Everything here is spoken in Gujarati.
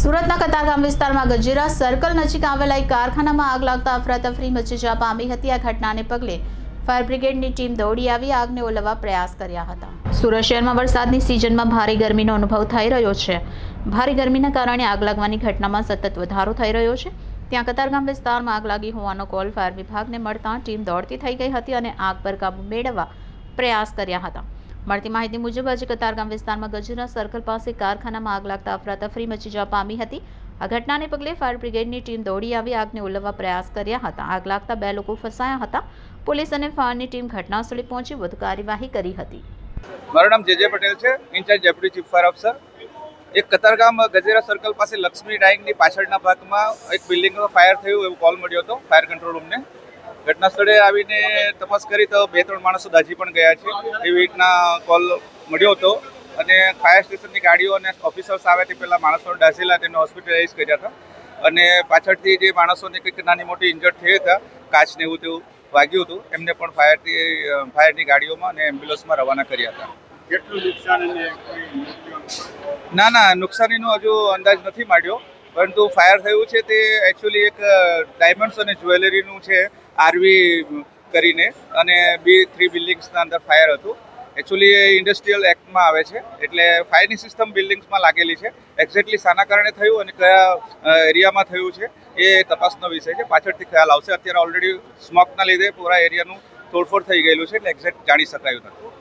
સુરતના કતારગામ વિસ્તારમાં ગજેરા સર્કલ નજીક આવેલા એક કારખાનામાં આગ લાગતા અફરાતફરી મચી જવા પામી હતી. આ ઘટનાને પગલે ફાયર બ્રિગેડની ટીમ દોડી આવી, આગને ઓલવવા પ્રયાસ કર્યા હતા. સુરત શહેરમાં વરસાદની સિઝનમાં ભારે ગરમીનો અનુભવ થઈ રહ્યો છે. ભારે ગરમીના કારણે આગ લાગવાની ઘટનામાં સતત વધારો થઈ રહ્યો છે. ત્યાં કતારગામ વિસ્તારમાં આગ લાગી હોવાનો કોલ ફાયર વિભાગને મળતા ટીમ દોડતી થઈ ગઈ હતી અને આગ પર કાબૂ મેળવવા પ્રયાસ કર્યા હતા. મળતી માહિતી મુજબ આજે કતારગામ વિસ્તારમાં ગજરા સર્કલ પાસે કારખાનામાં આગ લાગતા અફરાતફરી મચી જવા પામી હતી. આ ઘટનાને પગલે ફાયર બ્રિગેડની ટીમ દોડી આવી, આગને ઓલવવા પ્રયાસ કર્યા હતા. આગ લાગતા બે લોકો ફસાયા હતા. પોલીસ અને ફાયરની ટીમ ઘટનાસ્થળે પહોંચી વધુ કાર્યવાહી કરી હતી. મારું નામ જે જે પટેલ છે, incharge deputy chief fire officer. એક કતારગામ ગજેરા સર્કલ પાસે લક્ષ્મી ડાઇંગની પાછળના ભાગમાં એક બિલ્ડિંગમાં ફાયર થયું, એવો કોલ મળ્યો હતો ફાયર કંટ્રોલ રૂમને. ઘટના સ્થળે આવીને તપાસ કરી તો બે ત્રણ માણસો દાઝી પણ ગયા છે. એવી રીતના કોલ મળ્યો હતો અને ફાયર સ્ટેશનની ગાડીઓ અને ઓફિસર્સ આવે તે પહેલાં માણસો દાઝેલા તેને હોસ્પિટલાઇઝ કર્યા હતા. અને પાછળથી જે માણસોને કંઈક નાની મોટી ઇન્જર્ડ થયા હતા કાચને એવું તેવું વાગ્યું હતું એમને પણ ફાયરથી ફાયરની ગાડીઓમાં અને એમ્બ્યુલન્સમાં રવાના કર્યા હતા. કેટલું નુકસાન? ના ના નુકસાનીનો હજુ અંદાજ નથી માંડ્યો. પરંતુ ફાયર થયું છે તે એકચ્યુઅલી એક ડાયમંડ્સ અને જ્વેલરીનું છે આરવી કરીને અને બી થ્રી બિલ્ડિંગ્સના અંદર ફાયર હતું. એકચ્યુઅલી એ ઇન્ડસ્ટ્રીયલ એક્ટમાં આવે છે, એટલે ફાયરની સિસ્ટમ બિલ્ડિંગ્સમાં લાગેલી છે. એક્ઝેક્ટલી શાના કારણે થયું અને કયા એરિયામાં થયું છે એ તપાસનો વિષય છે. પાછળથી ખ્યાલ આવશે. અત્યારે ઓલરેડી સ્મોકના લીધે પૂરા એરિયાનું તોડફોડ થઈ ગયેલું છે, એટલે એક્ઝેક્ટ જાણી શકાયું નથી.